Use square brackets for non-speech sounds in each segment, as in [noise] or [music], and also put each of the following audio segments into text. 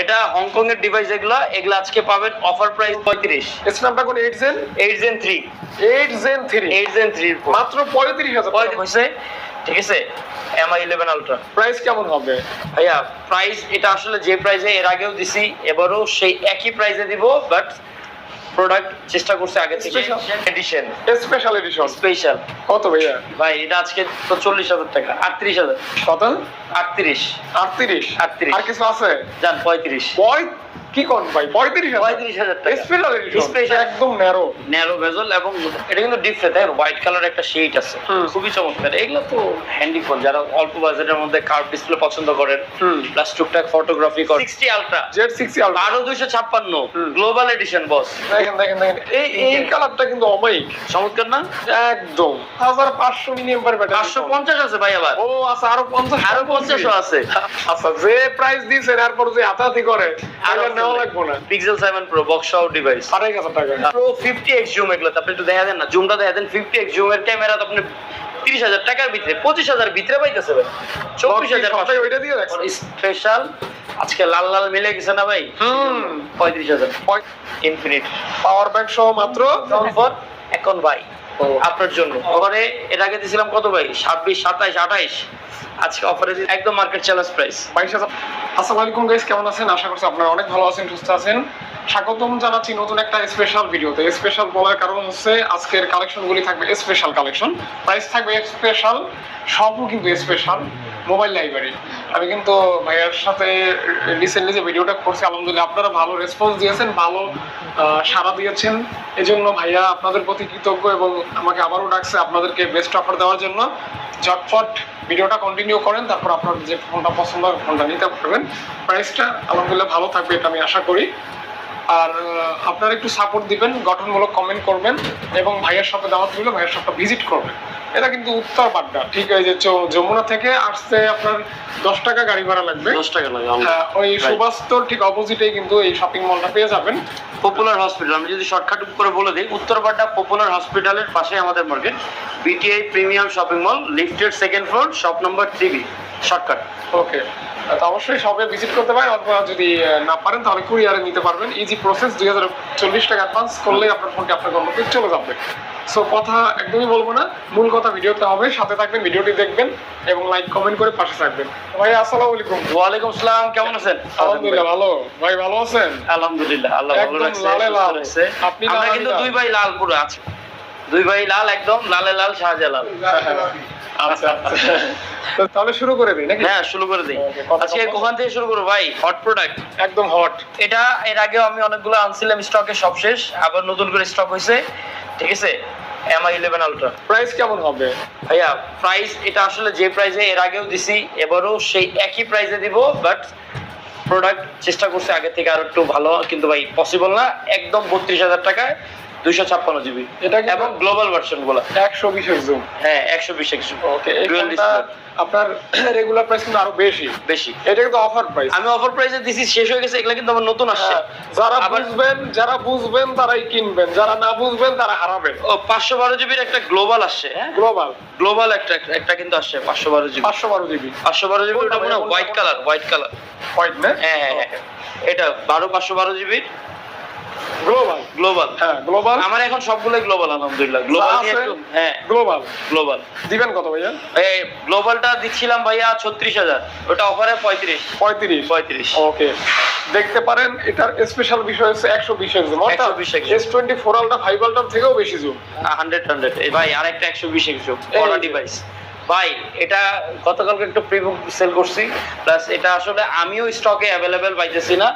এটা হংকং এর ডিভাইস এগুলো এগুলো আজকে পাবেন অফার প্রাইস পঁয়ত্রিশ। কোন eight gen eight gen three eight gen three eight gen three মাত্র পঁয়ত্রিশ হাজার। ঠিক আছে? এমআই ইলেভেন আলট্রা প্রাইস কেমন হবে? ভাইয়া প্রাইস এটা আসলে যে প্রাইসে এর আগেও দিছি এবারও সেই একই প্রাইসে দিব বাট প্রোডাক্ট চেষ্টা করছে আগে থেকে। এডিশন স্পেশাল এডিশন স্পেশাল কত ভাইয়া? ভাই এটা আজকে তো চল্লিশ হাজার টাকা। আটত্রিশ হাজার। কত? আটত্রিশ। আটত্রিশ। 38 আর কিছু আছে? যান পঁয়ত্রিশ। পঁয় কি কোন ভাই? পঁয়ত্রিশ হাজার। পঁয়ত্রিশ হাজার টাকা। Special edition. একদম ন্যারো ন্যারো ভেজল এবং এটা কিন্তু ডিপ দেখেন হোয়াইট কালার একটা শেড আছে। খুবই চমৎকার। এগুলো তো হ্যান্ডি ফোন যারা অল্প বাজেটের মধ্যে কার্ভ ডিসপ্লে পছন্দ করেন প্লাস টুকটাক ফটোগ্রাফি করেন সিক্সটি আলট্রা জেড আলট্রা বারো দুইশো ছাপ্পান্ন। হুম। গ্লোবাল এডিশন বস দেখেন দেখেন দেখেন। এই এই কালারটা কিন্তু অমাইক চমৎকার না? একদম। হাজার পাঁচশো মিলিয়ন পার ব্যাটারি পাঁচশো পঞ্চাশ আছে ভাই আবার। ও আচ্ছা আরও পঞ্চাশ। আরও পঞ্চাশও আছে। আচ্ছা যে প্রাইস দিয়েছেন এরপর যে হাতাহাতি করে তাহলে নেওয়া লাগবো না। Pixel seven pro box out device আড়াই হাজার টাকা। প্রো ফিফটি এক্স জুম এগুলো আপনি একটু দেখা দেন না। জুমটা দেখা দেন ফিফটি এক্স জুমের ক্যামেরা তো আপনি তিরিশ হাজার টাকার ভিতরে পঁচিশ হাজার ভিতরে পাইতেছে ভাই। চব্বিশ হাজার ওইটা দিয়ে স্পেশাল আজকে লাল লাল মিলে গেছে না ভাই? পঁয়ত্রিশ হাজার। ইনফিনিট পাওয়ার ব্যাংক সহ মাত্র? এখন ভাই আপনার জন্য। ওখানে এর আগে দিয়েছিলাম কত ভাই? ছাব্বিশ সাতাইশ আঠাইশ। আজকে অফারে একদম মার্কেট চ্যালেঞ্জ প্রাইস বাইশ হাজার আসসালামু আলাইকুম গাইস কেমন আছেন? আশা করছি আপনারা অনেক ভালো আছেন, সুস্থ আছেন। স্বাগতম জানাচ্ছি নতুন একটা স্পেশাল ভিডিওতে স্পেশাল বলার কারণ হচ্ছে আজকের কালেকশনগুলি থাকবে স্পেশাল কালেকশন প্রাইস থাকবে স্পেশাল সবও কিন্তু স্পেশাল মোবাইল লাইব্রেরি আমি কিন্তু ভাইয়ার সাথে রিসেন্টলি যে ভিডিওটা করছি, আলহামদুলিল্লাহ আপনারা ভালো রেসপন্স দিয়েছেন, ভালো সাড়া দিয়েছেন। এজন্য ভাইয়া আপনাদের প্রতি কৃতজ্ঞ এবং আমাকে আবারও ডাকছে আপনাদেরকে বেস্ট অফার দেওয়ার জন্য। ঝটফট ভিডিওটা কন্টিনিউ করেন, তারপর আপনার যে ফোনটা পছন্দ হবে ফোনটা নিতে পারবেন। প্রাইসটা আলহামদুলিল্লাহ ভালো থাকবে এটা আমি আশা করি। আর আপনারা একটু সাপোর্ট দিবেন, গঠনমূলক কমেন্ট করবেন এবং ভাইয়ের সাথে দাওয়াত দিলে ভাইয়ের সাথে ভিজিট করবেন। এটা কিন্তু উত্তর বাড্ডা ঠিক এই যে যমুনা থেকে আসতে আপনার দশ টাকা গাড়ি ভাড়া লাগবে। দশ টাকা লাগবে হ্যাঁ, ওই সুবাস্তর ঠিক অপোজিটেই কিন্তু এই শপিং মলটা পেয়ে যাবেন। পপুলার হসপিটাল আমি যদি শর্টকাট করে বলে দিই উত্তরপাড্ডা পপুলার হসপিটালের পাশে আমাদের market BTI premium shopping mall lifted second floor shop number three B shortcut okay তো অবশ্যই সবে ভিজিট করতে পারেন অথবা যদি না পারেন তাহলে কুরিয়ারে নিতে পারবেন। ইজি প্রসেস দুই হাজার চল্লিশ টাকা অ্যাডভান্স করলে আপনার ফোনটি আপনার গন্তব্যে চলে যাবে। সো কথা একদমই বলব না। মূল কথা ভিডিওতে হবে। সাথে থাকবেন ভিডিওটি দেখবেন এবং লাইক কমেন্ট করে পাশে থাকবেন। ভাই আসসালামু আলাইকুম। ওয়ালাইকুম আসসালাম কেমন আছেন? আলহামদুলিল্লাহ ভালো। ভাই ভালো আছেন? আলহামদুলিল্লাহ আল্লাহ ভালো রাখছে লালে লাল। আপনি আমরা কিন্তু দুই ভাই লাল পুরো আছে। দুই ভাই লাল একদম লালে লাল শাহজালাল। আচ্ছা আচ্ছা। তাহলে শুরু করে দিই নাকি? হ্যাঁ শুরু করে দিই। আজকে কোখান থেকে শুরু করব ভাই? হট প্রোডাক্ট একদম হট এটা এর আগেও আমি অনেকগুলো আনছিলাম স্টকে সব শেষ। আবার নতুন করে স্টক হয়েছে ঠিক আছে? এমআই ইলেভেন আলট্রা প্রাইস কেমন হবে? ভাইয়া প্রাইস এটা আসলে যে প্রাইসে এর আগেও দিছি এবারও সেই একই প্রাইসে দিব বাট প্রোডাক্ট চেষ্টা করছে আগে থেকে আরও একটু ভালো কিন্তু ভাই পসিবল না। একদম বত্রিশ হাজার টাকায় দুইশো ছাপ্পান্ন জিবি এবং গ্লোবাল ভার্সনগুলো। একশো বিশের জুম হ্যাঁ একশো বিশ একশো ওকে। আপনার [clears throat] রেগুলার প্রাইস কিন্তু আরও বেশি। বেশি। এটা কিন্তু অফার প্রাইস আমি অফার প্রাইসে দিছি শেষ হয়ে গেছে এগুলা কিন্তু আমার নতুন আসছে। যারা বুঝবেন যারা বুঝবেন তারাই কিনবেন। যারা না বুঝবেন তারা হারাবেন। ও পাঁচশো বারো জিবির একটা গ্লোবাল আসছে হ্যাঁ? গ্লোবাল গ্লোবাল একটা একটা কিন্তু আসছে পাঁচশো বারো জিবি পাঁচশো বারো জিবি পাঁচশো বারো জিবি ওটা মনে কোনটা? White colour white colour white না? হ্যাঁ হ্যাঁ হ্যাঁ। এটা বারো পাঁচশো বারো জিবির গ্লোবাল গ্লোবাল হ্যাঁ গ্লোবাল আমার এখন সবগুলোই গ্লোবাল আলহামদুলিল্লাহ। গ্লোবাল হ্যাঁ গ্লোবাল গ্লোবাল দিবেন কত ভাইয়া? এই গ্লোবালটা দিচ্ছিলাম ভাইয়া ছত্রিশ হাজার। ওটা অফারে পঁয়ত্রিশ। পঁয়ত্রিশ? পঁয়ত্রিশ। ওকে। দেখতে পারেন এটার স্পেশাল বিষয় হচ্ছে একশো বিশের জুম অর্থাৎ 120 এর S twenty four ultra five আলটার থেকেও বেশি জুম হান্ড্রেড হান্ড্রেড। এই ভাই আরেকটা একশো বিশ এই ডিভাইস ভাই এটা গতকালকে একটু প্রিবুক সেল করছি প্লাস এটা আসলে আমিও স্টকে অ্যাভেলেবেল পাইতেছি না।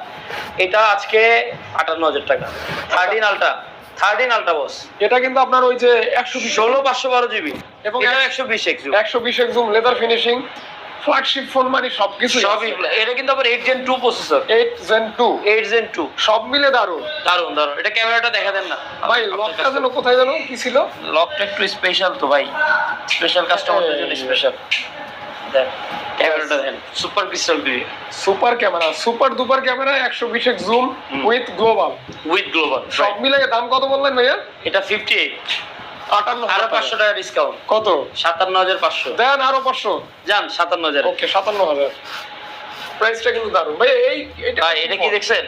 এটা আজকে আটান্ন হাজার টাকা। থার্টিন আলটা থার্টিন আলটা বস এটা কিন্তু আপনার ওই যে একশো ষোলো পাঁচশো বারো জিবি এবং একশো বিশ একশো বিশ একজুম zoom leather finishing flagship phone মানে সবকিছু সবই এটা কিন্তু আবার eight gen two processor eight gen two eight gen two সব মিলে দারুণ। দারুণ দারুণ এটা ক্যামেরাটা দেখা দেন না। ভাই লকটা যেন কোথায় যেন কি ছিল? লকটা একটু স্পেশাল তো ভাই। স্পেশাল কাস্টমারদের জন্য স্পেশাল দেন ক্যামেরাটা দেন super crystal clear super camera super দুপার camera একশো বিশের zoom with global with global সব মিলে দাম কত বললেন ভাইয়া? এটা ফিফটি এইট আটান্ন আরও পাঁচশো টাকা। ডিসকাউন্ট কত? সাতান্ন হাজার পাঁচশো। দেন আরও পাঁচশো। যান সাতান্ন হাজার ওকে সাতান্ন হাজার। প্রাইসটা কিন্তু দারুণ। ভাই এই এটা এটা কি দেখছেন?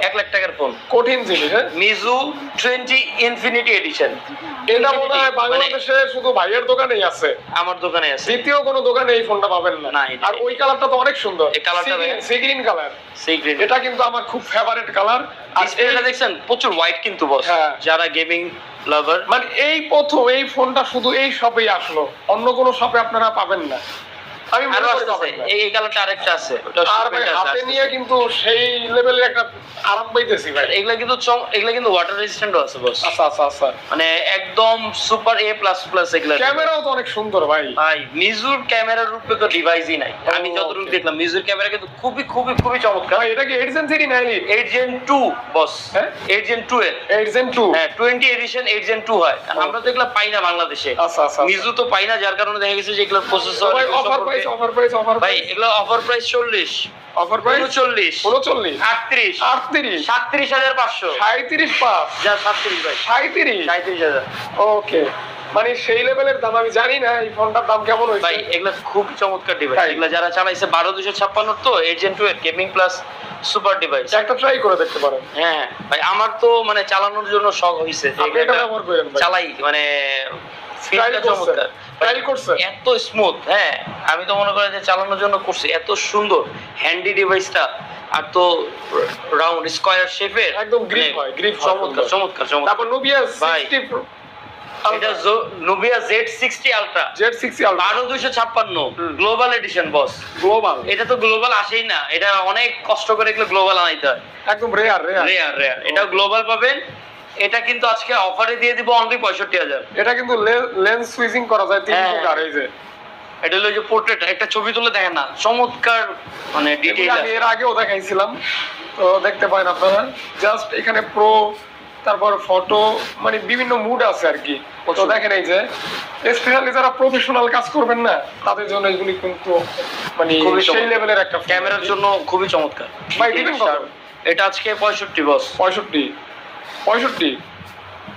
এক লাখ টাকার ফোন কঠিন জিনিস হ্যাঁ? Meizu twenty infinity edition. এটা মনে হয় বাংলাদেশে শুধু ভাইয়ের দোকানেই আছে। আমার দোকানে আছে। দ্বিতীয় কোনো দোকানে এই ফোনটা পাবেন না। আর ওই কালারটা তো অনেক সুন্দর। এই কালারটা সি গ্রিন কালার সিক্রেট এটা কিন্তু আমার খুব ফেভারিট কালার আর এই- দেখছেন? প্রচুর হোয়াইট কিন্তু বস হ্যাঁ। যারা গেমিং লাভার মানে এই প্রথম এই ফোনটা শুধু এই শপেই আসলো। অন্য কোনো শপে আপনারা পাবেন না। আমি আরও আসতেছে এই কালারটা আরেকটা আছে আর ভাই হাতে নিয়ে কিন্তু সেই লেভেলের একটা আরাম পাইতেছি ভাই। এগুলা কিন্তু এগুলা কিন্তু ওয়াটার রেজিস্ট্যান্টও আছে বস আচ্ছা আচ্ছা আচ্ছা। মানে একদম সুপার এ প্লাস প্লাস এগুলা। ক্যামেরাও তো অনেক সুন্দর ভাই। ভাই মিজুর ক্যামেরার রূপে তো ডিভাইসই নাই। আমি যতটুকু দেখলাম মিজুর ক্যামেরা কিন্তু খুবই খুবই খুবই চমৎকার। ভাই এটা কি eight gen three eight gen two boss হ্যাঁ? এইট জেন টু এর। এইট জেন টু হ্যাঁ twenty edition eight gen two হয়। আমরা তো এগুলো পাই না বাংলাদেশে। আচ্ছা আচ্ছা মিজু তো পাই না যার কারণে দেখা গেছে যে এগুলোর processor offer price offer price offer ভাই এগুলো অফার প্রাইস চল্লিশ অফার প্রাইস উনচল্লিশ উনচল্লিশ। আটত্রিশ আটত্রিশ। সাতত্রিশ হাজার পাঁচশো। সাঁত্রিশ পাঁচ। যা সাতত্রিশ ভাই। সাঁত্রিশ সাঁত্রিশ হাজার। ওকে। মানে সেই লেভেলের দাম আমি জানি না এই ফোনটার দাম কেমন হয়েছে। ভাই এগুলো খুব চমৎকার ডিভাইস? এগুলো যারা চালাইছে বারো দুশো ছাপ্পান্ন তো এজেন্ট টু এর গেমিং প্লাস সুপার ডিভাইস একটা ট্রাই করে দেখতে পারেন। হ্যাঁ ভাই আমার তো মানে চালানোর জন্য শখ ভাই। চালাই মানে ফিলটা চমৎকার। এত স্মুথ হ্যাঁ। আমি তো মনে করি যে চালানোর জন্য করছি। এত সুন্দর হ্যান্ডি ডিভাইসটা আর তো রাউন্ড স্কয়ার শেপের একদম grip হয়, হয় চমৎকার চমৎকার। চমৎকার তারপর নুবিয়া ভাই। সিক্সটি এটা Nubia Z sixty ultra Z sixty বারো দুশো ছাপ্পান্ন গ্লোবাল এডিশন বস গ্লোবাল এটা তো গ্লোবাল আসেই না। এটা অনেক কষ্ট করে এগুলো গ্লোবাল আনাইতে হয়। একদম রেয়ার রেয়ার রেয়ার রেয়ার এটা গ্লোবাল পাবেন। এটা কিন্তু আজকে অফারে দিয়ে দিব অনলি পঁয়ষট্টি হাজার। এটা কিন্তু লেন্স সুইচিং করা যায় তিন হ্যাঁ। প্রকার এই যে। এটা হলো যে পোর্ট্রেট একটা ছবি তুলে দেখেন না চমৎকার মানে ডিটেইল আমি এর আগেও দেখাইছিলাম তো দেখতে পারেন আপনারা। জাস্ট এখানে প্রো তারপর ফটো মানে বিভিন্ন মুড আছে আর কি। তো দেখেন এই যে স্পেশালি যারা প্রফেশনাল কাজ করবেন না তাদের জন্য এগুলি কিন্তু মানে খুবই সেই। লেভেলের একটা ক্যামেরার জন্য খুবই চমৎকার। ভাই, এটা আজকে পঁয়ষট্টি বস পঁয়ষট্টি। পঁয়ষট্টি।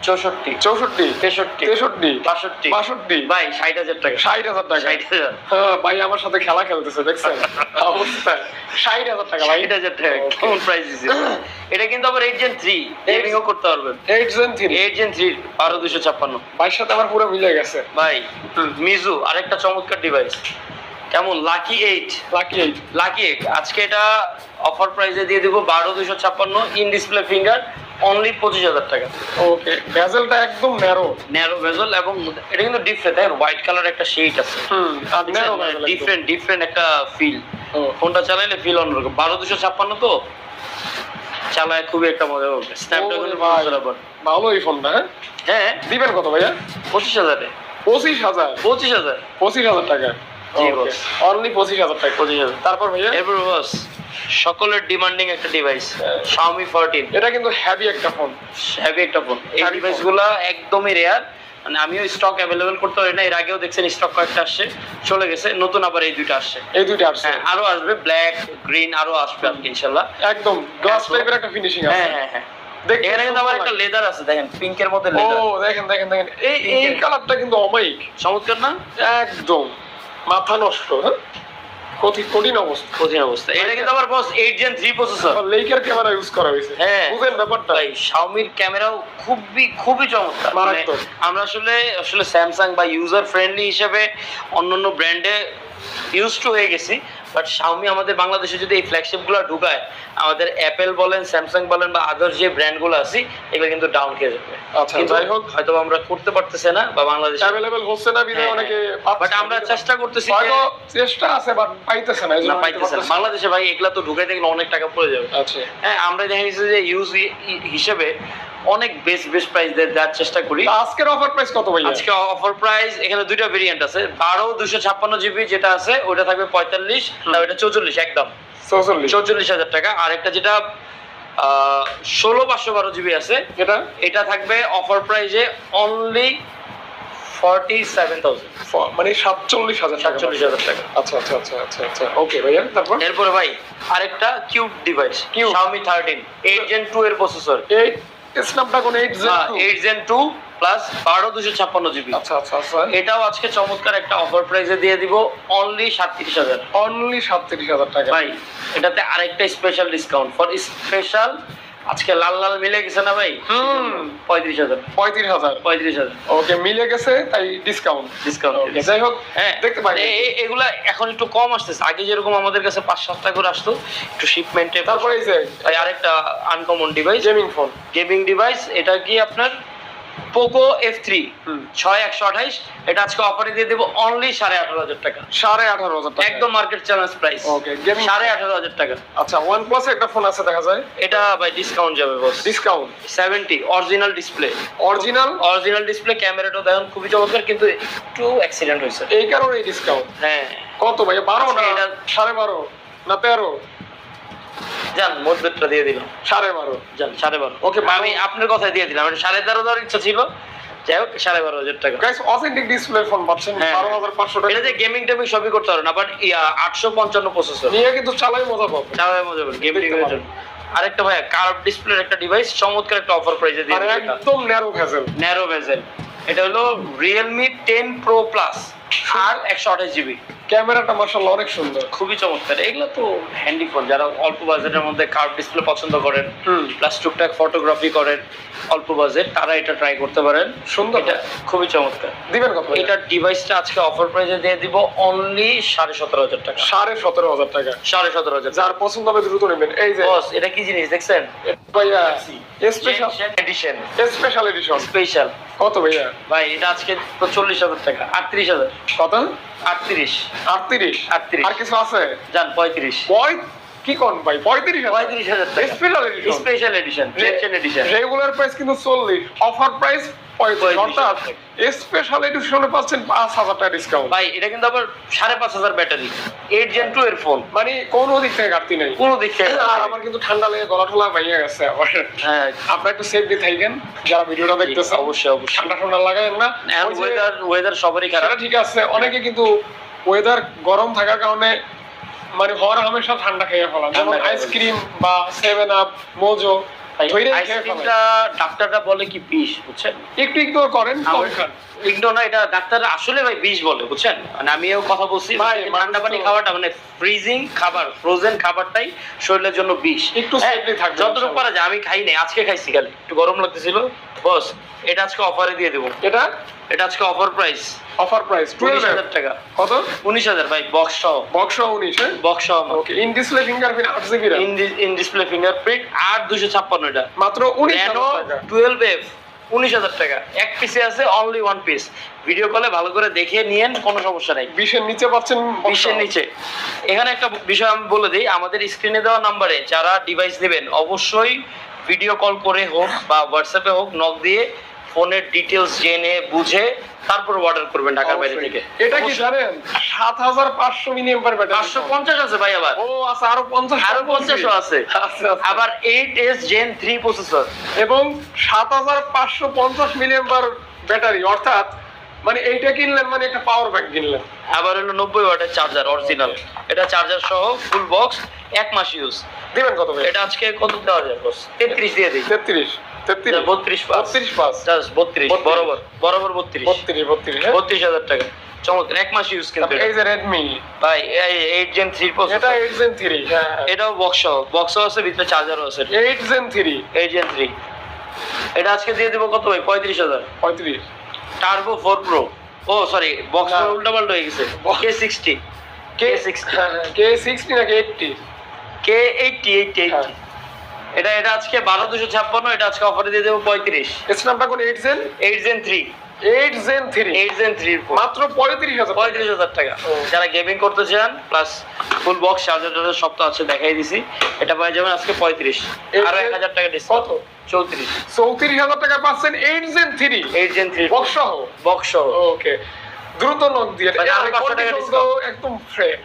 চৌষট্টি। চৌষট্টি। তেষট্টি। তেষট্টি। বাষট্টি। বাষট্টি। ভাই ষাট হাজার টাকা। ষাট হাজার টাকা। ষাট হাজার। হ্যাঁ, ভাই আমার সাথে খেলা খেলতেছে দেখছেন? [laughs] অবস্থা। ষাট হাজার টাকা ভাই। ষাট হাজার টাকা। কেমন প্রাইস দিছে? এটা কিন্তু আবার এইট জেন থ্রি করতে পারবেন। Eight gen three eight gen three বারো দুশো ছাপ্পান্ন। ভাইয়ের সাথে আমার পুরো মিলে গেছে। ভাই মিজু আরেকটা চমৎকার ডিভাইস কেমন? Lucky eight lucky eight lucky eight আজকে এটা অফার প্রাইসে দিয়ে দিব বারো দুশো ছাপ্পান্ন ইন ডিসপ্লে ফিঙ্গার অনলি পঁচিশ হাজার টাকা। ওকে ভেজেলটা একদম ন্যারো ন্যারো ভেজল এবং এটা কিন্তু ডিফারেন্ট দেখেন হোয়াইট কালার একটা শেড আছে। ডিফারেন্ট ডিফারেন্ট একটা ফিল ফোনটা চালাইলে ফিল অন্যরকম বারো দুশো ছাপ্পান্ন তো চালায় খুবই একটা মজা হবে স্ন্যাপড্রাগনের। ভালো এই ফোনটা হ্যাঁ? হ্যাঁ। দিবেন কত ভাইয়া? পঁচিশ হাজারে। পঁচিশ হাজার। পঁচিশ হাজার। পঁচিশ হাজার টাকা। জি, boss। অনলি পঁচিশ হাজার টাকা পঁচিশ হাজার তারপর ভাইয়া? এরপর বস সকলের ডিমান্ডিং একটা ডিভাইস Xiaomi 14 এটা কিন্তু হ্যাভি একটা ফোন হেভি একটা ফোন এই Heavy ডিভাইসগুলা একদমই রেয়ার মানে আমিও স্টক অ্যাভেলেবেল করতে পারি না এর আগেও দেখছেন স্টক কয়েকটা আসছে চলে গেছে নতুন আবার এই দুইটা আসছে। এই দুইটা আসছে। হ্যাঁ আরও আসবে ব্ল্যাক গ্রিন আরও আসবে আর কি ইনশাল্লাহ। একদম গ্লাস টাইপের একটা ফিনিশিং আছে। হ্যাঁ হ্যাঁ হ্যাঁ। এখানে কিন্তু আবার একটা লেদার আছে দেখেন পিঙ্কের মধ্যে ও লেদার দেখেন দেখেন দেখেন। এই। কালারটা কিন্তু চমৎকার না? একদম। মাথা নষ্ট হ্যাঁ? কঠিন অবস্থা। কঠিন অবস্থা। এটা কিন্তু আবার boss eight gen three processor লেকের ক্যামেরা ইউজ করা হয়েছে। হ্যাঁ। বুঝেন ব্যাপারটা। ভাই শাওমির ক্যামেরাও খুবই খুবই চমৎকার। মানে মারাত্মক। আমরা আসলে আসলে স্যামসাং বা ইউজার ফ্রেন্ডলি হিসেবে অন্যান্য ব্র্যান্ডে ইউজ টু হয়ে গেছি। বাট শাওমি আমাদের বাংলাদেশে যদি এই ফ্ল্যাগশিপগুলো ঢুকায় আমাদের অ্যাপেল বলেন স্যামসাং বলেন বা আদার যে ব্র্যান্ডগুলো আছে এগুলো কিন্তু ডাউন খেয়ে যাবে আচ্ছা, যাই হোক। হয়তো আমরা করতে পারতেছে না বা বাংলাদেশে অ্যাভেলেবল হচ্ছে না বিধায় অনেকে বাট আমরা চেষ্টা করতেছি হয়তো চেষ্টা আছে বাট পাইতেছে না না পাইতেছে না। বাংলাদেশে ভাই এগুলা তো ঢুকাইতে গেলে অনেক টাকা পড়ে যাবে। আচ্ছা। হ্যাঁ আমরা দেখা গেছে যে ইউজ হিসেবে অনেক বেস্ট বেস্ট প্রাইস দেওয়ার চেষ্টা করি। আজকের অফার প্রাইস কত ভাইয়া? আজকে অফার প্রাইস এখানে দুইটা ভেরিয়েন্ট আছে। বারো দুশো ছাপ্পান্ন জিবি যেটা আছে ওটা থাকবে পঁয়তাল্লিশ। আর ওটা চৌচল্লিশ একদম। চৌচল্লিশ। হাজার টাকা। আর একটা যেটা ষোলো পাঁচশো বারো জিবি আছে এটা? এটা থাকবে অফার প্রাইসে অনলি ফর্টি সেভেন থাউজেন্ড মানে সাতচল্লিশ হাজার সাতচল্লিশ হাজার টাকা। আচ্ছা আচ্ছা আচ্ছা আচ্ছা আচ্ছা। ওকে ভাইয়া তারপর? এরপরে ভাই আরেকটা cute device Cute. Xiaomi thirteen eight gen two এর প্রসেসর এই Snapdragon eight Z eight gen two plus বারো দুশো ছাপ্পান্ন জিবি আচ্ছা আচ্ছা আচ্ছা। এটাও আজকে চমৎকার একটা অফার প্রাইসে দিয়ে দিব। অনলি সাতত্রিশ হাজার। অনলি সাতত্রিশ হাজার টাকা। ভাই এটাতে আরেকটা স্পেশাল ডিসকাউন্ট ফর স্পেশাল আজকে লাল লাল মিলে গেছে না ভাই? হুম। পঁয়ত্রিশ হাজার। পঁয়ত্রিশ হাজার। পঁয়ত্রিশ হাজার। ওকে মিলে গেছে তাই ডিসকাউন্ট ডিসকাউন্ট যাই হোক হ্যাঁ দেখতে এ- এ- এগুলা এখন একটু কম আসতেছে। আগে যেরকম আমাদের কাছে পাঁচ সাতটা করে আসতো একটু শিপমেন্টে তারপরে এই যে আরেকটা uncommon device gaming phone gaming device এটা কি আপনার? Poco F three. ছয় একশো আঠাইশ। এটা আজকে অফারে দিয়ে দেবো অনলি সাড়ে আঠারো হাজার টাকা। সাড়ে আঠারো হাজার টাকা। একদম মার্কেট চ্যালেঞ্জ প্রাইস gaming- সাড়ে আঠারো হাজার টাকা। আচ্ছা ওয়ান প্লাস একটা ফোন আছে দেখা যায়? এটা ভাই ডিসকাউন্ট যাবে boss discount seventy original display original original display ক্যামেরাটাও দেখুন খুবই চমৎকার কিন্তু একটু অ্যাক্সিডেন্ট হয়েছে। এই কারণে ডিসকাউন্ট হ্যাঁ। কত ভাই? বারো না? এটা- সাড়ে বারো না তেরো? যান মজবুতটা দিয়ে দিলাম। সাড়ে বারো। যান সাড়ে বারো। Okay, আমি আপনার কথাই দিয়ে দিলাম। সাড়ে তেরো দেওয়ার ইচ্ছা ছিল। যাই হোক সাড়ে বারো হাজার টাকা। গাইস অথেন্টিক ডিসপ্লে ফোন পাচ্ছেন। হ্যাঁ। বারো হাজার পাঁচশো টাকা। এটা যে গেমিং টেমিং সবই করতে পারো বাট আটশো পঞ্চান্ন প্রসেসর নিয়ে কিন্তু চালাই মজা পাবো চালায় মজা পাবে গেমিং দেখতে জন্য। আরেকটা ভাইয়া কার্ভ ডিসপ্লের একটা ডিভাইস চমৎকার একটা অফার প্রাইসে দিয়ে একদম ন্যারো ভেজেল ন্যারো ভেজেল এটা হলো রিয়েলমি টেন প্রো প্লাস আর একশো আঠাশ জিবি। ক্যামেরাটা মার্শাল্লাহ অনেক সুন্দর। খুবই চমৎকার। এগুলো তো হ্যান্ডি ফোন যারা অল্প বাজেটের মধ্যে কার্ভ ডিসপ্লে পছন্দ করেন প্লাস টুকটাক ফটোগ্রাফি করেন অল্প বাজেট তারা এটা ট্রাই করতে পারেন। সুন্দর। এটা খুবই চমৎকার। দিবেন কত? এটার ডিভাইসটা আজকে অফার প্রাইসে দিয়ে দিব অনলি সাড়ে সতেরো হাজার টাকা। সাড়ে সতেরো হাজার টাকা। সাড়ে সতেরো হাজার যার পছন্দ হবে দ্রুত নেবেন। এই যে বস এটা কি জিনিস দেখছেন? ভাইয়া special edition special edition special কত ভাইয়া? ভাই এটা আজকে চল্লিশ হাজার টাকা আটত্রিশ হাজার। কত আটত্রিশ। আটত্রিশ। আটত্রিশ। আর কিছু আছে? যান পঁয়ত্রিশ। পঁয় কি কোন ভাই? পঁয়ত্রিশ হাজার। পঁয়ত্রিশ হাজার টাকা। Special edition special edition tension edition regular price কিন্তু চল্লিশ। অফার প্রাইস পঁয়ত্রিশ। পঁয়ত্রিশ অর্থাৎ স্পেশাল এডিশনে পাচ্ছেন পাঁচ হাজার টাকা ডিসকাউন্ট ভাই এটা কিন্তু আবার সাড়ে পাঁচ হাজার ব্যাটারি এইট জেন টু এর ফোন মানে কোনো দিক থেকে ঘাটতি নেই। কোনো দিক থেকে আর আমার কিন্তু ঠান্ডা লেগে গলা গেছে আবার। হ্যাঁ। আপনারা একটু সেফলি থাকেন। যারা ভিডিওটা অবশ্যই অবশ্যই। ঠান্ডা ঠান্ডা না। ওয়েদার ওয়েদার সবারই খারাপ। ঠিক আছে। অনেকে কিন্তু ওয়েদার গরম থাকার কারণে মানে হর হামেশা ঠান্ডা খেয়ে ফেলান যেমন আইসক্রিম বা সেভেন আপ মোজো ধৈর্য খেয়ে ফেলান আইসক্রিমটা ডাক্তাররা বলে কি বিষ বুঝছেন? একটু ইগনোর করেন কম না এটা ডাক্তাররা আসলে ভাই বিষ বলে বুঝছেন? মানে আমিও কথা বলছি ঠান্ডা পানি খাওয়াটা মানে ফ্রিজিং খাবার ফ্রোজেন খাবারটাই শরীরের জন্য বিষ। একটু হ্যাঁ, safely যতটুকু পারা যায় আমি খাই নাই আজকে খাইছি খালি। একটু গরম লাগতেছিল। বস এটা আজকে অফারে দিয়ে দেবো। এটা? এটা আজকে অফার প্রাইস অফার প্রাইস উনিশ টুয়েলভ হাজার টাকা। কত? উনিশ হাজার ভাই বক্স সহ। বক্স উনিশ হ্যাঁ? বক্স সহ ওকে ইন ডিসপ্লে ফিঙ্গারপ্রিন্ট আট জিবি ইন ডিসপ্লে ফিঙ্গারপ্রিন্ট আর দুশো ছাপ্পান্ন এটা। মাত্র উনিশ টুয়েলভ এফ উনিশ হাজার টাকা। এক পিসে আছে অনলি ওয়ান পিস ভিডিও কলে ভালো করে দেখে নিয়েন কোনো সমস্যা নাই। বিশের নিচে পাচ্ছেন বিশের নিচে। এখানে একটা বিষয় আমি বলে দিই আমাদের স্ক্রিনে দেওয়া নাম্বারে যারা ডিভাইস নেবেন অবশ্যই ভিডিও কল করে হোক বা হোয়াটসঅ্যাপে হোক নক দিয়ে ফোনের ডিটেলস জেনে বুঝে তারপর অর্ডার করবেন ঢাকার বাইরে থেকে। এটা কি জানেন? সাত হাজার পাঁচশো মিলিয়ন পার ব্যাটারি। পাঁচশো পঞ্চাশ আছে ভাই আবার। ও আচ্ছা আরও পঞ্চাশ আরও পঞ্চাশও আছে। আবার eight S gen three processor এবং সাত হাজার পাঁচশো পঞ্চাশ মিলিয়ন বার ব্যাটারি অর্থাৎ মানে এইটা কিনলেন মানে একটা পাওয়ার ব্যাংক কিনলেন। আবার হলো নব্বই ওয়াটের চার্জার অরিজিনাল এটা চার্জার সহ ফুল বক্স এক মাস ইউজ দিবেন কত এটা আজকে কত দেওয়া যায় বস তেত্রিশ দিয়ে দিই। তেত্রিশ। বত্রিশ বত্রিশ পাঁচ বত্রিশ। বরাবর। বরাবর বত্রিশ। বত্রিশ বত্রিশ হ্যাঁ? বত্রিশ হাজার টাকা। চমৎকার এক মাস ইউজ কিন্তু তারপর এই যে রেডমি ভাই এইট জেন থ্রি এটা এইট জেন থ্রি হ্যাঁ এটাও বক্স সহ। আছে ভিতরে চার্জারও আছে eight gen three eight gen three এটা আজকে দিয়ে দেবো কত ভাই? পঁয়ত্রিশ হাজার। পঁয়ত্রিশ। টার্বো ফোর প্রো ও সরি বক্স। উল্টা পাল্টা হয়ে গেছে। K sixty K sixty K sixty নাকি eighty K eighty eighty eighty এটা এটা আজকে বারো দুশো ছাপ্পান্ন এটা আজকে অফারে দিয়ে দেবো পঁয়ত্রিশ। স্ন্যাপটা কোন eight gen eight gen three eight gen three eight gen three মাত্র পঁয়ত্রিশ হাজার পঁয়ত্রিশ হাজার টাকা। যারা গেমিং করতে চান প্লাস ফুল বক্স চার্জার টার্জার সব তো আছে দেখাই দিছি। এটা যাবেন আজকে পঁয়ত্রিশ। আরও এক হাজার টাকা ডিসকাউন্ট কত? চৌত্রিশ। চৌত্রিশ হাজার টাকা পাচ্ছেন eight gen three eight gen three box সহ? বক্স সহ। ওকে দ্রুত নক দিয়ে মানে আরও আর 500 টাকা condition discount। তো একদম ফ্রেশ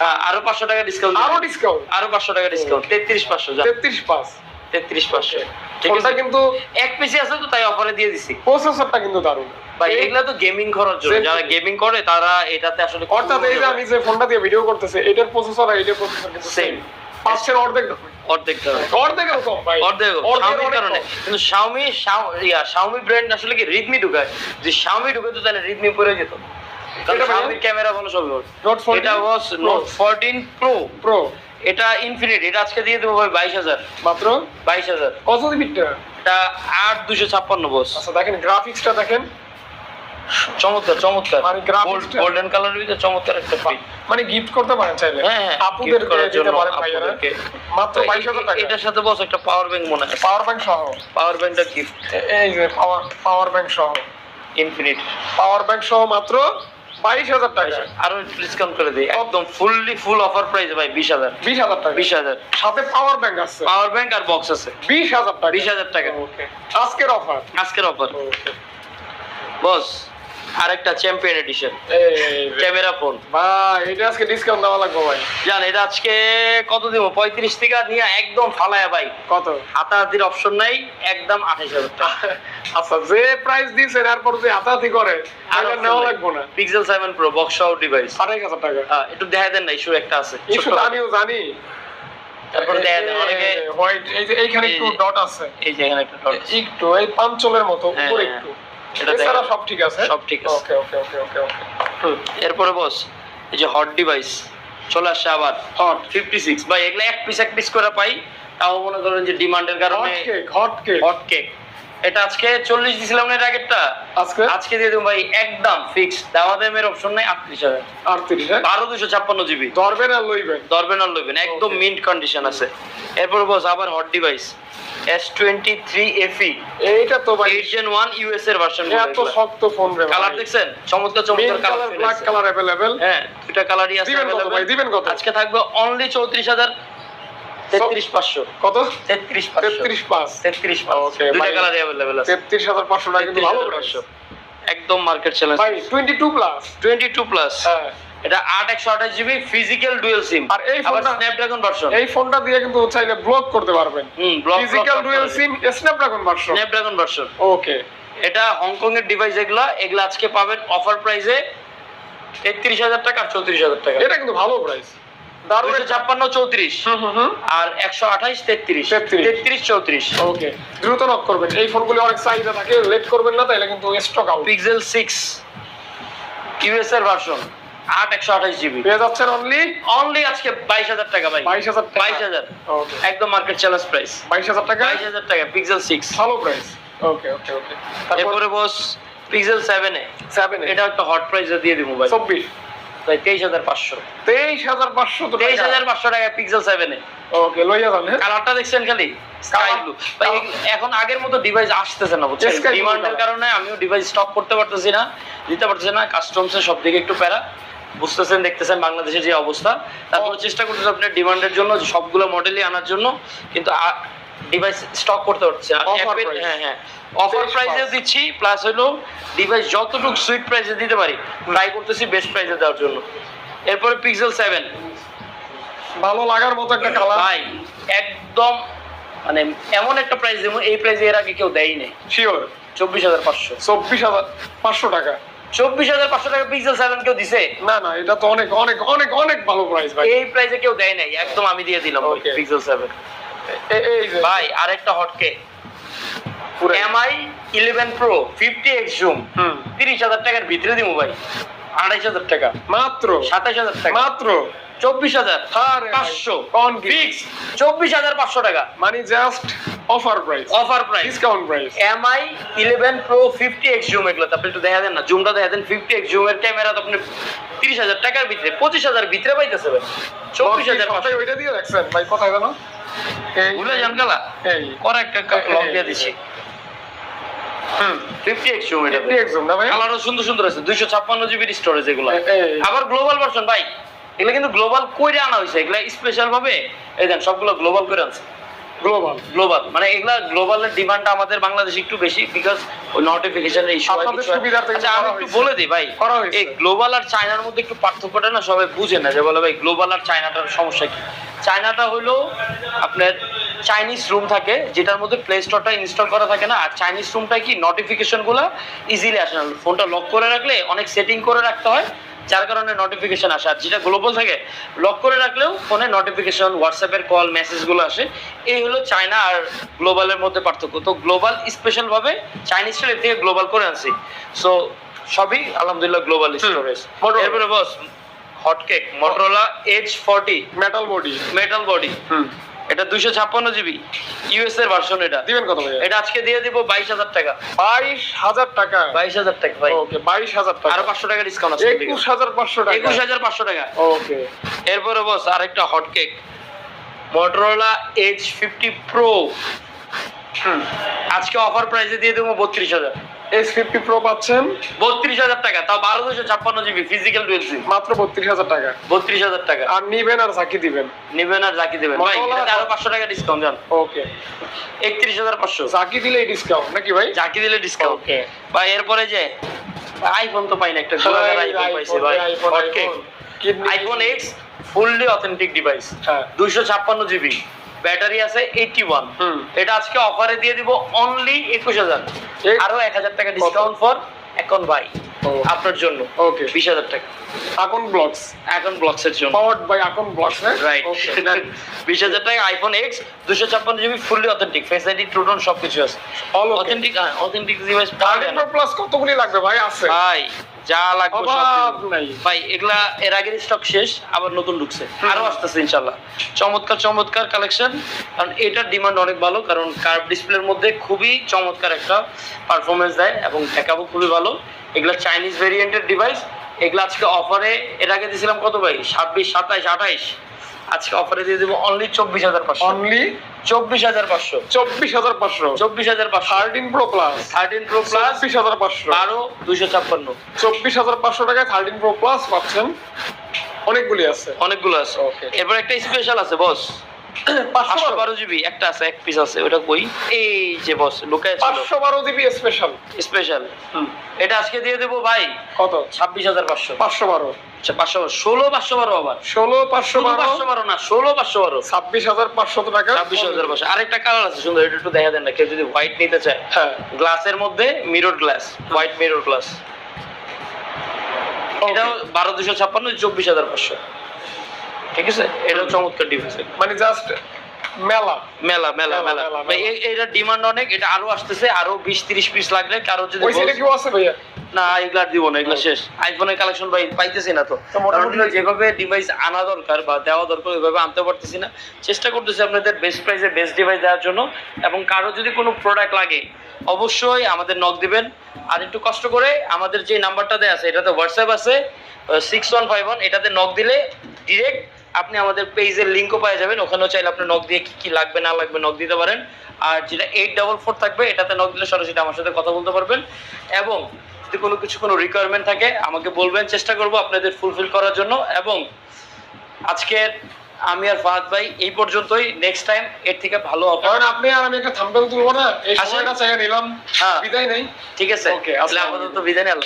হ্যাঁ, আরও পাঁচশো টাকা ডিসকাউন্ট আরও ডিসকাউন্ট আরও পাঁচশো টাকা ডিসকাউন্ট তেত্রিশ পাঁচশো তেত্রিশ পাঁচ। তেত্রিশ পাঁচশো। ঠিক আছে? কিন্তু এক পিসি আছে তো তাই অফারে দিয়ে দিছি। প্রসেসরটা কিন্তু দারুণ। ভাই এগুলা তো গেমিং করার জন্য। যারা গেমিং করে তারা এটাতে আসলে অর্থাৎ এই যে আমি যে ফোনটা দিয়ে ভিডিও করতেছি এটার প্রসেসর আর এটার প্রসেসর কিন্তু সেম সেম পাঁচশের অর্ধেক শাওমির কারণে। কিন্তু শাওমি ইয়া শাওমি ব্র্যান্ড আসলে কি রিদমি ঢুকায়? যে শাওমি ঢুকাতো তাহলে রিদমি পড়ে যেত। কারণ শাওমির ক্যামেরা ভালো 14 এটা was note fourteen pro pro এটা ইনফিনিট এটা আজকে দিয়ে দেবো ভাই বাইশ হাজার। মাত্র? বাইশ হাজার। কত দিবিটা এটা? আট দুশো ছাপ্পান্ন বস। আচ্ছা দেখেন গ্রাফিক্সটা দেখেন। চমৎকার চমৎকার। মানে graphics গোল্ডেন কালার ভিতরে চমৎকার একটা print। মানে গিফট করতে পারেন চাইলে। হ্যাঁ হ্যাঁ আপুদের করার জন্য আপুদেরকে। মাত্র তো বাইশ হাজার টাকা। এটার সাথে বস একটা পাওয়ার ব্যাংক মনে হয় পাওয়ার ব্যাংক সহ। পাওয়ার ব্যাংকটা গিফট এই যে পাওয়ার পাওয়ার ব্যাংক সহ। ইনফিনিট পাওয়ার ব্যাংক সহ মাত্র বাইশ হাজার টাকা। আরও ডিসকাউন্ট করে দিই। একদম ফুললি ফুল অফার প্রাইস ভাই বিশ হাজার। বিশ হাজার টাকা। বিশ হাজার। সাথে পাওয়ার ব্যাংক আছে। পাওয়ার ব্যাংক আর বক্স আছে। বিশ হাজার টাকা। বিশ হাজার টাকা। ওকে আজকের অফার আজকের অফার বস। আরেকটা চ্যাম্পিয়ন এডিশন ক্যামেরা ফোন ভাই এটা আজকে ডিসকাউন্ট দেওয়া লাগবে ভাই। জান এটা আজকে কত দিব? পঁয়ত্রিশ থেকে নিয়ে একদম ফালায়া ভাই। কত? হাতাহাতির অপশন নাই একদম আঠাশ হাজার টাকা। [laughs] আচ্ছা যে প্রাইস দিয়েছেন এরপর যে হাতাহাতি করে তাহলে নেওয়া লাগবে না। পিক্সেল সেভেন প্রো বক্স সহ ডিভাইস আড়াই হাজার টাকা। একটু দেখা দেন না ইস্যু একটা আছে। আমিও জানি। তারপরে দেন অনেকে হোয়াইট এই যে এইখানে একটু ডট আছে। এই যে এখানে একটা আছে। একটু এই পাঞ্চলের মতো হ্যাঁ, উপরে হ্যাঁ। একটু। এটা এছাড়া সব ঠিক আছে? সব ঠিক আছে। ওকে ওকে ওকে ওকে ওকে। এরপরে বস এই যে হট ডিভাইস চলে আসছে আবার। হট ফিফটি সিক্স ভাই এগুলো এক পিস এক পিস করে পাই তাও মনে করেন যে ডিমান্ডের কারণে হট কেক হট কেক এটা আজকে চল্লিশ দিছিলাম এর আগেরটা আজকে? আজকে দিয়ে দেবো ভাই একদম ফিক্স দামা দামের অপশন নাই আটত্রিশ হাজার। আটত্রিশ হ্যাঁ? বারো দুশো ছাপ্পান্ন জিবি ধরবেন আর লইবেন। ধরবেন আর লইবেন একদম মিন্ট কন্ডিশন আছে। এরপর বস আবার hot device S twenty three FE এইটা তো ভাই এইট ওয়ান ইউএস এর ভার্সন এত শক্ত ফোন রে কালার দেখছেন? চমৎকার চমৎকার কালার ব্ল্যাক কালার অ্যাভেলেবেল হ্যাঁ দুটা কালারই আছে দিবেন কত আজকে থাকবে অনলি চৌত্রিশ হাজার। তেত্রিশ পাঁচশো। কত? তেত্রিশ তেত্রিশ পাঁচ। তেত্রিশ পাঁচশো Okay, দুইটা ভাই। কালারই অ্যাভেলেবেল আছে। তেত্রিশ হাজার পাঁচশো টাকা কিন্তু ভালো প্রাইস 33,500 একদম মার্কেট চ্যালেঞ্জ ভাই twenty two plus twenty two plus হ্যাঁ। এটা আট একশো আঠাশ জিবি ফিজিক্যাল ডুয়েল সিম আর এই ফোনটা- স্ন্যাপড্রাগন ভার্সন এই ফোনটা দিয়ে কিন্তু চাইলে ব্লক করতে পারবেন। Physical dual SIM Snapdragon version Snapdragon version okay এটা হংকং এর ডিভাইস এগুলা এগুলা আজকে পাবেন অফার প্রাইসে তেত্রিশ হাজার টাকা আর চৌত্রিশ হাজার টাকা। এটা কিন্তু ভালো প্রাইস দুশো ছাপ্পান্ন চৌত্রিশ। হুম হুম হুম। আর একশো আঠাইশ তেত্রিশ। তেত্রিশ। চৌত্রিশ। ওকে। দ্রুত নক করবেন। এই ফোনগুলি অনেক চাহিদা থাকে লেট করবেন না তাইলে কিন্তু stock out pixel six US এর ভার্সন আট একশো আঠাইশ জিবি পেয়ে যাচ্ছেন অনলি অনলি আজকে বাইশ হাজার টাকা ভাই। বাইশ হাজার বাইশ হাজার। একদম মার্কেট চ্যালেঞ্জ প্রাইস বাইশ হাজার টাকা? বাইশ হাজার টাকা পিক্সেল সিক্স ভালো প্রাইস ওকে ওকে ওকে। এরপরে boss pixel seven A. Seven এটা একটা হট প্রাইসে দিয়ে দিব ভাই। চব্বিশ। তেইশ হাজার পাঁচশো। তেইশ হাজার পাঁচশো তেইশ হাজার পাঁচশো টাকা পিক্সেল সেভেন ওকে লইয়া যান কালারটা দেখছেন খালি? স্কাই ব্লু এখন আগের মতো ডিভাইস আসতেছে না বুঝছেন? ডিমান্ডের কারণে আমিও ডিভাইস স্টক করতে পারতেছি না দিতে পারতেছি না কাস্টমসে সব দিকে একটু প্যারা। বুঝতেছেন দেখতেছেন বাংলাদেশের যে অবস্থা। তারপর চেষ্টা করতেছি আপনার ডিমান্ডের জন্য সবগুলো মডেলই আনার জন্য। কিন্তু ডিভাইস স্টক করতে Offer হ্যাঁ হ্যাঁ। অফার প্রাইসে দিচ্ছি প্লাস হলো ডিভাইস যতটুকু সুইট প্রাইসে দিতে পারি ট্রাই করতেছি বেস্ট প্রাইসে দেওয়ার জন্য। এরপরে পিক্সেল সেভেন ভালো লাগার মতো একটা কালার ভাই একদম মানে এমন একটা প্রাইস দেবো এই প্রাইসে এর আগে কেউ দেয়ই নেই। শিওর চব্বিশ হাজার পাঁচশো। চব্বিশ হাজার পাঁচশো টাকা। চব্বিশ হাজার পাঁচশো টাকা পিক্সেল সেভেন কেউ দিছে? না না এটা তো অনেক অনেক অনেক অনেক ভালো প্রাইস ভাই। এই প্রাইসে কেউ দেয় নাই একদম আমি দিয়ে দিলাম. পিক্সেল সেভেন ভাই আরেকটা হটকে MI eleven pro fifty X zoom তিরিশ হাজার টাকার ভিতরে দিব ভাই। আড়াইশ হাজার টাকা। মাত্র? সাতাশ হাজার টাকা। মাত্র? চব্বিশ হাজার। পাঁচশো। কোন কি? ফিক্স চব্বিশ হাজার পাঁচশো টাকা। মানে just offer price offer price discount price MI eleven pro fifty X zoom এগুলো আপনি একটু দেখা দেন না। জুমটা দেখা দেন। ফিফটি এক্স জুমের ক্যামেরা তো আপনি তিরিশ হাজার টাকার ভিতরে পঁচিশ হাজার ভিতরে পাইতেছে ভাই। চব্বিশ হাজার ওইটা দিয়ে রাখছেন। ভাই কোথায় জানো এই ভুলে যান গেলা? একটা লক দিয়ে কালারও সুন্দর সুন্দর আছে দুইশো ছাপ্পান্ন জিবির স্টোরেজ এগুলো এ- আবার গ্লোবাল ভার্সন ভাই। এগুলো কিন্তু গ্লোবাল কইরে আনা হয়েছে এগুলা স্পেশাল ভাবে। এই দেন সবগুলো গ্লোবাল করে আনছে। গ্লোবাল গ্লোবাল মানে এগুলা গ্লোবালের ডিমান্ডটা আমাদের বাংলাদেশে একটু বেশি বিকজ ওই নোটিফিকেশনের ইস্যু আপনাদের সুবিধার্থে আমি একটু বলে দিই ভাই। এই গ্লোবাল আর চায়নার মধ্যে একটু পার্থক্যটা না সবাই বুঝে না যে বলে ভাই গ্লোবাল আর চায়নাটার সমস্যা কি? চায়নাটা হলো আপনার চাইনিজ রুম থাকে যেটার মধ্যে প্লে স্টোরটা ইনস্টল করা থাকে না আর চাইনিজ রুমটা কি নোটিফিকেশনগুলা ইজিলি আসে না। ফোনটা লক করে রাখলে অনেক সেটিং করে রাখতে হয় যার কারণে নোটিফিকেশন আসে। আর যেটা গ্লোবাল থাকে লক করে রাখলেও ফোনে নোটিফিকেশন হোয়াটসঅ্যাপের কল মেসেজগুলো আসে। এই হলো চায়না আর গ্লোবালের মধ্যে পার্থক্য। তো গ্লোবাল স্পেশাল ভাবে চাইনিজ স্টোরের থেকে গ্লোবাল করে আনছি। সো সবই আলহামদুলিল্লাহ গ্লোবাল স্টোরেজ। এরপরে boss hotcake Motorola H forty metal body metal body hmm. এটা দুশো ছাপ্পান্ন জিবি ইউএস এর ভার্সন এটা। দিবেন কত ভাইয়া? এটা আজকে দিয়ে দিব বাইশ হাজার টাকা। বাইশ হাজার টাকা। বাইশ হাজার টাকা ভাই। ওকে বাইশ হাজার টাকা। আরও পাঁচশো টাকা ডিসকাউন্ট আছে একুশ হাজার পাঁচশো টাকা। একুশ হাজার পাঁচশো টাকা। ওকে। এরপরে বস আরেকটা hotcake Motorola H fifty pro আজকে অফার প্রাইসে দিয়ে দেবো বত্রিশ হাজার। এস ফিফটি প্রো পাচ্ছেন। বত্রিশ হাজার টাকা তাও বারো দুশো ছাপ্পান্ন জিবি ফিজিক্যাল ডুয়েল সিম মাত্র বত্রিশ হাজার টাকা। বত্রিশ হাজার টাকা। আর নিবেন আর ঝাঁকি দিবেন। নেবেন আর জাকি দেবেন। ভাই এটাতে আরও পাঁচশো টাকা ডিসকাউন্ট জান। ওকে একত্রিশ হাজার পাঁচশো। ঝাঁকি দিলেই ডিসকাউন্ট নাকি ভাই? জাকি দিলে ডিসকাউন্ট ওকে ভাই এরপরে যে আইফোন তো পাই না একটা আইফোন পাইছি ভাই। IPhone X fully authentic device হ্যাঁ। দুইশো ছাপ্পান্ন জিবি ব্যাটারি আছে এইটটি ওয়ান হুম। এটা আজকে অফারে দিয়ে দিব অনলি একুশ হাজার। আরও এক হাজার টাকা ডিসকাউন্ট ফর এখন ভাই। আপনার জন্য। ওকে বিশ হাজার টাকা। আকন ব্লগস এখন ব্লকসের জন্য। পাওয়ার্ড বাই আকন ব্লগস রাইট ওকে বিশ হাজার টাকা আইফোন এক্স দুশো ছাপ্পান্ন GB fully authentic face ID True Tone সবকিছু আছে। All authentic authentic device plus কতগুলি লাগবে ভাই? আছে। ভাই যা লাগবে ভাই এগুলা এর আগের স্টক শেষ আবার নতুন ঢুকছে। আরও আসতেছে ইনশাল্লাহ চমৎকার চমৎকার কালেকশন কারণ এটার ডিমান্ড অনেক ভালো কারণ কার্ভ ডিসপ্লের মধ্যে খুবই চমৎকার একটা পারফরমেন্স দেয় এবং দেখাবো খুবই ভালো। এগুলা চাইনিজ ভেরিয়েন্টের ডিভাইস এগুলো আজকে অফারে এর আগে দিয়েছিলাম কত ভাই? ছাব্বিশ সাতাইশ আঠাইশ। আজকে অফারে দিয়ে দেবো অনলি চব্বিশ হাজার পাঁচশো। অনলি চব্বিশ হাজার পাঁচশো। চব্বিশ হাজার পাঁচশো। চব্বিশ হাজার পাঁচশো। Thirteen pro plus thirteen pro plus চব্বিশ হাজার পাঁচশো। আরও দুইশো ছাপ্পান্ন। চব্বিশ হাজার পাঁচশো টাকায় থার্টিন প্রো প্লাস পাচ্ছেন। অনেকগুলি আছে। অনেকগুলো আছে। ওকে এরপর একটা স্পেশাল আছে বস পাঁচশো বারো জিবি একটা আছে এক পিস আছে ওটা কই? এই যে বস লুকায় পাঁচশো বারো জিবি স্পেশাল স্পেশাল এটা আজকে দিয়ে দেবো ভাই কত? ছাব্বিশ হাজার পাঁচশো। পাঁচশো বারো। আচ্ছা পাঁচশো বারো ষোলো পাঁচশো বারো আবার। ষোলো পাঁচশো পাঁচশো বারো না ষোলো পাঁচশো বারো। ছাব্বিশ হাজার পাঁচশো টাকা। ছাব্বিশ হাজার পাঁচশো। আরেকটা কালার আছে সুন্দর এটা একটু দেখা দেন না কেউ যদি হোয়াইট নিতে চায়। হ্যাঁ। গ্লাসের মধ্যে mirror glass white mirror glass এটাও বারো দুশো ছাপ্পান্ন চব্বিশ হাজার পাঁচশো। ঠিক আছে? এটাও চমৎকার ডিভাইস মানে জাস্ট মেলা। মেলা মেলা মেলা, মেলা। মেলা, ভাই, মেলা। এ- এটার ডিমান্ড অনেক এটা আরও আসতেছে আরও বিশ তিরিশ পিস লাগলে কারও যদি ওই সাইডে বল- কেউ আছে ভাইয়া? না এগুলা দিব না এগুলা শেষ। আইফোনের কালেকশন ভাই পাইতেছি না তো। তো মোটামুটি- কারণ হলো যেভাবে ডিভাইস আনা দরকার বা দেওয়া দরকার ওইভাবে আনতে পারতেছি না। চেষ্টা করতেছি আপনাদের বেস্ট প্রাইসে বেস্ট ডিভাইস দেওয়ার জন্য। এবং কারও যদি কোনো প্রোডাক্ট লাগে অবশ্যই আমাদের নক দিবেন। আর একটু কষ্ট করে আমাদের যে নাম্বারটা দেওয়া আছে এটাতে হোয়াটসঅ্যাপ আছে সিক্স ওয়ান ফাইভ ওয়ান এটাতে নক দিলে ডিরেক্ট আপনি আমাদের পেজের লিঙ্কও পাওয়া যাবেন। ওখানেও চাইলে আপনি নক দিয়ে কি কি লাগবে না লাগবে নক দিতে পারেন। আর যেটা এইট ডাবল ফোর থাকবে এটাতে নক দিলে সরাসরি আমার সাথে কথা বলতে পারবেন। এবং যদি কোনো কিছু কোনো রিকোয়ারমেন্ট থাকে আমাকে বলবেন চেষ্টা করব আপনাদের ফুলফিল করার জন্য। এবং আজকের আমি আর ফাহাদ ভাই এই পর্যন্তই। নেক্সট টাইম এর থেকে ভালো অফার কারণ আপনি আর আমি একটা থাম্বেল তুলবো না। এই সময়টা চাইয়া নিলাম। হ্যাঁ। বিদায় নেই। ঠিক আছে। ওকে আপাতত বিদায় নিলাম